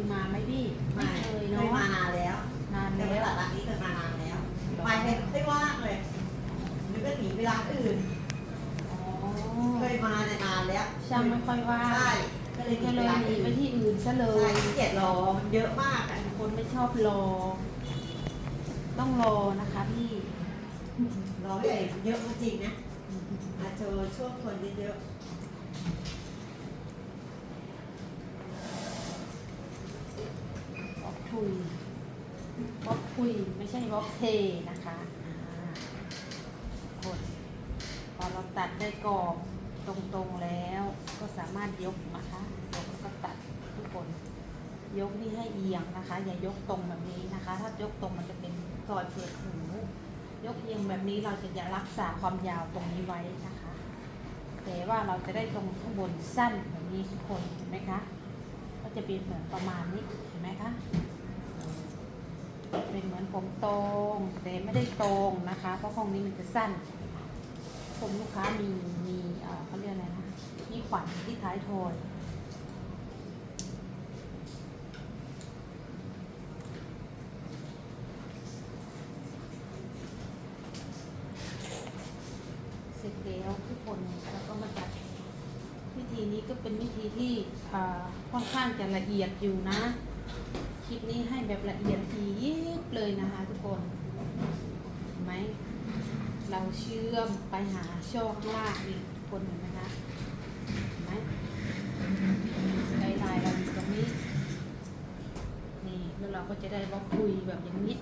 ยมาไหมพี่ไม่ไม่เคยเคเนาะยมานานแล้วนานแต่แล้ตวลาดร้านนี้เคยมานานแล้วไปไม่ไม่ว่างเลยหรือก็หนีไปร้านอื่น อ๋อเคยมาแต่นานแล้วช่างไม่ค่อยว่างใช่ก็เลยหนีก็ไปเลยร้านหนีอื่นไปที่อื่นซะเลใช่ยขี้เกียจรอมันเยอะมากอะคนไม่ชอบรอ ต้องรอนะคะพี่รอไม่ได้เยอะจริงนะ มาเจอช่วงคนเยอะ บล็อกทุยบล็อกทุยไม่ใช่บล็อกเทนะคะอ่ากดพอเราตัดได้กรอบตรงๆแล้วก็สามารถยกนะคะยกแล้วก็ตัดทุกคน ยกนี่ให้เอียงนะคะ อย่ายกตรงแบบนี้นะคะ ถ้ายกตรงมันจะเป็นรอยเปิดหูยกเอียงแบบนี้เราจะอย่ารักษาความยาวตรงนี้ไว้นะคะ แต่ว่าเราจะได้ตรงข้างบนสั้นแบบนี้ทุกคนเห็นไหมคะ ก็จะเป็นเหมือนประมาณนี้เห็นไหมคะ เป็นเหมือนผมตรงแต่ไม่ได้ตรงนะคะ เพราะห้องนี้มันจะสั้น ผมลูกค้ามีมีเออเขาเรียกอะไรนะมีขวัญที่ท้ายทอยเสร็จแล้วทุกคนแล้วก็มาตัดวิธีนี้ก็เป็นวิธีที่ค่อนข้างจะละเอียดอยู่นะ นี่ให้แบบละเอียดทียิบเลยนะคะทุกคนเห็นไหมเราเชื่อมไปหาช่องล่างนี่ทุกคนเห็นไหมคะเห็นไหมลายลายเราอยู่ตรงนี้นี่แล้วเราก็จะได้บล็อกคุยแบบอย่างนี้